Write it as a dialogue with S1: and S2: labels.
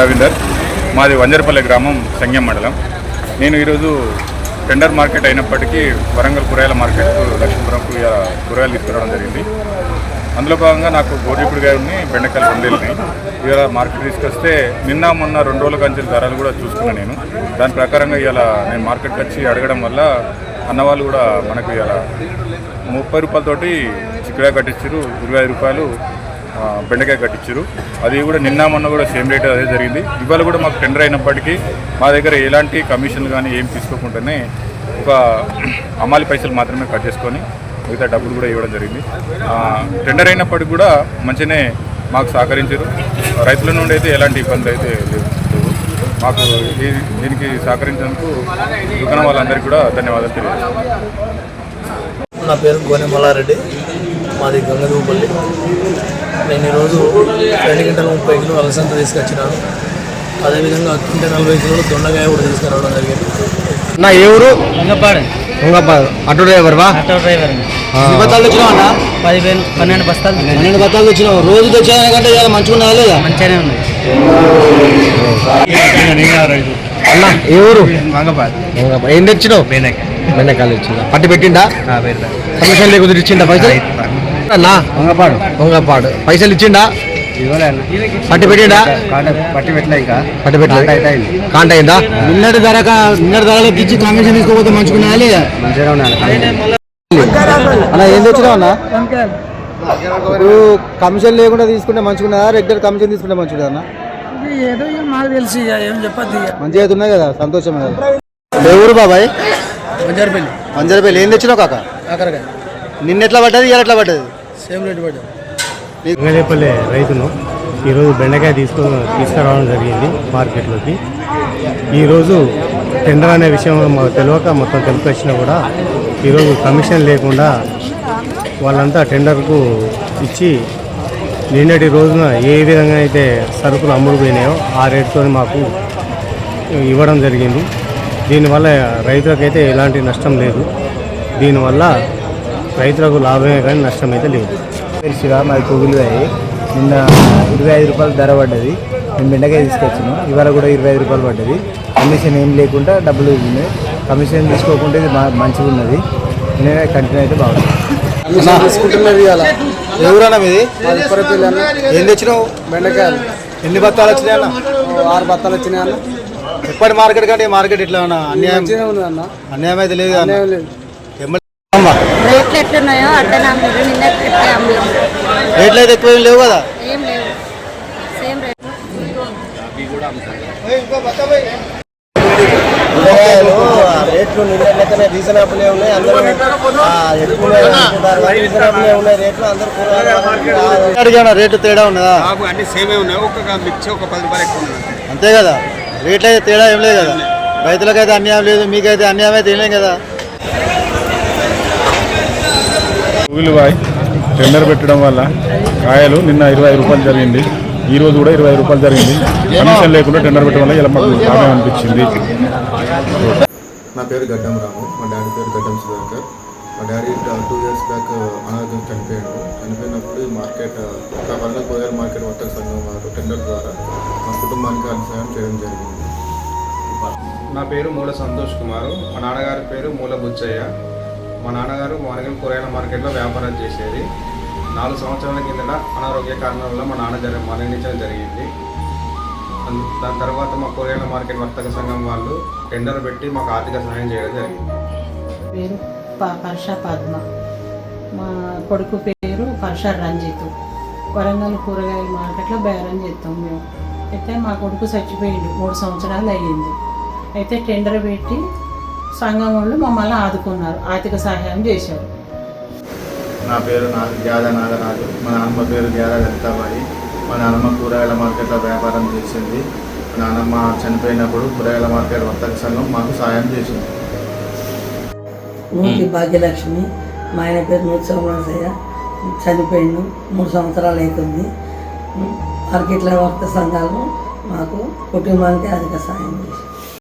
S1: రవీందర్. మాది వంజరపల్లి గ్రామం సంగం మండలం. నేను ఈరోజు టెండర్ మార్కెట్ అయినప్పటికీ వరంగల్ కూరగాయల మార్కెట్ లక్ష్మీపురంకు కూరగాయలు తీసుకురావడం జరిగింది. అందులో భాగంగా నాకు గోరిపుడిగాయని బెండకాయలు రెండు ఇవాళ మార్కెట్ తీసుకొస్తే నిన్న మొన్న రెండు రోజుల కంచెల ధరలు కూడా చూసుకున్నాను నేను. దాని ప్రకారంగా ఇవాళ నేను మార్కెట్కి వచ్చి అడగడం వల్ల అన్నవాళ్ళు కూడా మనకు ఇవాళ ముప్పై రూపాయలతోటి చిక్కుడుకాయ కట్టించారు ఇరవై ఐదు రూపాయలు బెండకాయ కట్టించారు అది కూడా నిన్న మొన్న కూడా సేమ్ రేట్ అదే జరిగింది. ఇవాళ కూడా మాకు టెండర్ అయినప్పటికీ మా దగ్గర ఎలాంటి కమిషన్లు కానీ ఏం తీసుకోకుండానే ఒక అమ్మాలి పైసలు మాత్రమే కట్ చేసుకొని మిగతా డబ్బులు కూడా ఇవ్వడం జరిగింది. టెండర్ అయినప్పటికీ కూడా మంచిగానే మాకు సహకరించారు. రైతుల నుండి అయితే ఎలాంటి ఇబ్బందులు అయితే లేవు మాకు దీనికి సహకరించినందుకు దుకాణం వాళ్ళందరికీ కూడా ధన్యవాదాలు తెలియజేస్తాను
S2: నా పేరు గోనె మల్లారెడ్డి మాది గంగదూపల్లి నేను ఈరోజు రెండు గంటల ముప్పై కిలో అలసంత తీసుకొచ్చినాను. అదేవిధంగా కింద నలభై కిలోలు దొండకాయ కూడా తీసుకురావడం జరిగింది.
S3: నా ఏ ఊరు? ఉంగపాడు ఆటో డ్రైవర్ వా?
S4: ఆటో డ్రైవర్
S2: బత్తాలు తెచ్చినావు అన్న?
S4: పదివేలు పన్నెండు బస్తాలు
S2: పన్నెండు బత్తాలు తెచ్చినావు. రోజు తెచ్చేదానికంటే ఇవాళ మంచిగా ఉన్నదా లేదా?
S4: మంచిగానే ఉంది.
S3: అన్న ఏ ఊరు?
S4: వంగపాడు
S3: ఉంగపాడు ఏం తెచ్చినావు? బెండకాయలు ఇచ్చిందా పట్టి పెట్టిండా? కమిషన్ లేకుండా ఇచ్చిండా పైసలు? అన్నా?
S4: వంగపాడు.
S3: పైసలు ఇచ్చిండా? పట్టి పెట్టిండా?
S4: పట్టి పెట్టలే ఇంకా.
S3: పట్టి పెట్టలేదు కాంట అయిందా.
S2: నిన్నటి ధర నిన్నటి ధరలకు ఇచ్చి కమిషన్ తీసుకోకపోతే మంచుకున్నా లేదా.
S4: మంచిగా ఉన్నాను
S2: అన్న ఏం తెచ్చినావు అన్న? ఇప్పుడు కమిషన్ లేకుండా తీసుకుంటే మంచిగున్నదా? రెగ్యులర్ కమిషన్ తీసుకుంటే మంచిగా అన్న?
S4: ఏదో మాకు తెలిసి ఏం చెప్పద్దు
S2: మంచిగా అయితే ఉన్నాయి కదా సంతోషమే కదా. ఊరు బాబాయ్?
S4: మంజారపల్లి
S2: మంజరపల్లి ఏం తెచ్చినావు కాక?
S4: కాకరకాయ.
S2: నిన్న ఎట్లా పడ్డది ఇవాళ ఎట్లా పడ్డది?
S4: సేమ్ రేట్ పడ్డా.
S5: వెంగళేపల్లి రైతును ఈరోజు బెండకాయ తీసుకో తీసుకురావడం జరిగింది మార్కెట్లోకి. ఈరోజు టెండర్ అనే విషయం మాకు తెలియక మొత్తం తెలిపొచ్చినా కూడా ఈరోజు కమిషన్ లేకుండా వాళ్ళంతా టెండర్కు ఇచ్చి నిన్నటి రోజున ఏ విధంగా అయితే సరుకులు అమ్ముడుపోయినాయో ఆ రేటుతో మాకు ఇవ్వడం జరిగింది. దీనివల్ల రైతులకైతే ఎలాంటి నష్టం లేదు. దీనివల్ల రైతులకు లాభమే కానీ నష్టం అయితే లేదు
S6: శివ మాది కొగులుగాయి నిన్న ఇరవై ఐదు రూపాయలు ధర పడ్డది. నేను బెండకాయ తీసుకొచ్చాను. ఇవాళ కూడా ఇరవై ఐదు రూపాయలు పడ్డది. కమిషన్ ఏం లేకుండా డబ్బులు ఇవ్వండి కమిషన్ తీసుకోకుంటే ఇది మా- మంచిగా ఉన్నది. నేనే కంటిన్యూ అయితే బాగుంది.
S2: తీసుకుంటున్నది ఊరన్నా మీది? ఏం తెచ్చినావు?
S4: బెండకాయలు.
S2: ఎన్ని బత్తాలు వచ్చినాయి అన్న?
S4: ఆరు బత్తాలు వచ్చినాయి అన్న.
S2: ఎప్పటి మార్కెట్ కంటే మార్కెట్ ఇట్లా ఉన్నా? అన్యాయం.
S4: అన్న.
S2: అన్యాయం అయితే లేదు అన్న?
S4: లేదు.
S7: ఎట్లున్నాయో అట్లనే అమ్మిరు నిన్న ఎట్లా అమ్మిరు
S2: రేట్లు అయితే ఎక్కువ ఏం లేవు కదా?
S7: ఏం లేవు. Same rate.
S6: కూరగాయలు ఆ రేట్లు నిన్న లెక్కనే రీజనబుల్ ఉన్నాయి. అందరూ ఆ, ఎక్కువ రీజనబుల్ ఉన్నాయి రేట్లు. అందరూ కూరగాయలు
S2: అడిగాను రేటు తేడా ఉన్నదా?
S8: బాబు అన్ని సేమే ఉన్నాయి. ఒక్క మిర్చి ఒక పది రూపాయలు ఎక్కువ ఉన్నాయి
S2: అంతే కదా. రేట్లు అయితే తేడా ఏం లేదు కదా. రైతులకైతే అన్యాయం లేదు మీకైతే అన్యాయం అయితే ఏం లేదు కదా.
S1: బాయ్ టెండర్ పెట్టడం వల్ల కాయలు నిన్న ఇరవై రూపాయలు జరిగింది. ఈ రోజు కూడా ఇరవై రూపాయలు జరిగింది. కమిషన్ లేకుండా టెండర్ పెట్టడం వల్ల ఇలా మాకు లాభం అనిపించింది.
S9: నా పేరు గడ్డం రాము. మా డాడీ పేరు గడ్డం సుధాకర్. మా డాడీ టూ ఇయర్స్ బ్యాక్ అనారోగ్యం చనిపోయాడు. చనిపోయినప్పుడు ఈ మార్కెట్ వరంగల్ కూరగాయల మార్కెట్ వర్తక సంఘం వారు టెండర్ ద్వారా మా కుటుంబానికి ఆర్థిక సాయం చేయడం జరిగింది.
S10: నా పేరు మూల సంతోష్ కుమార్. మా నాన్నగారి పేరు మూల బుచ్చయ్య. మా నాన్నగారు మార్గం కూరగాయల మార్కెట్లో వ్యాపారం చేసేది. నాలుగు సంవత్సరాల కిందట అనారోగ్య కారణాల వల్ల మా నాన్న జరి మరణించడం జరిగింది. దాని తర్వాత మా కూరగాయల మార్కెట్ వర్తక సంఘం వాళ్ళు టెండర్ పెట్టి మాకు ఆర్థిక సహాయం చేయడం జరిగింది.
S11: పేరు ప- పర్ష పద్మ. మా కొడుకు పేరు పర్ష రంజిత్. వరంగల్ కూరగాయల మార్కెట్లో బేరం చేస్తాం మేము. అయితే మా కొడుకు చచ్చిపోయిండు మూడు సంవత్సరాలు అయ్యింది. అయితే టెండర్ పెట్టి సంఘం వాళ్ళు మమ్మల్ని ఆదుకున్నారు. ఆర్థిక సహాయం చేశారు.
S9: నా పేరు నా గ్యాద నాగరాజు. మా నాన్నమ్మ పేరు గ్యాద లలితాబాయి మా నాన్నమ్మ కూరగాయల మార్కెట్లో వ్యాపారం చేసింది. మా నాన్నమ్మ చనిపోయినప్పుడు కూరగాయల మార్కెట్ వర్తక సంఘం మాకు సాయం చేసింది.
S11: నూతి భాగ్యలక్ష్మి. మా ఆయన పేరు నూతి సోమరాజయ్య. చనిపోయిండు. మూడు సంవత్సరాలు అవుతుంది. మార్కెట్లో వర్త సంఘాలు మాకు కుటుంబానికి అధిక సాయం చేశారు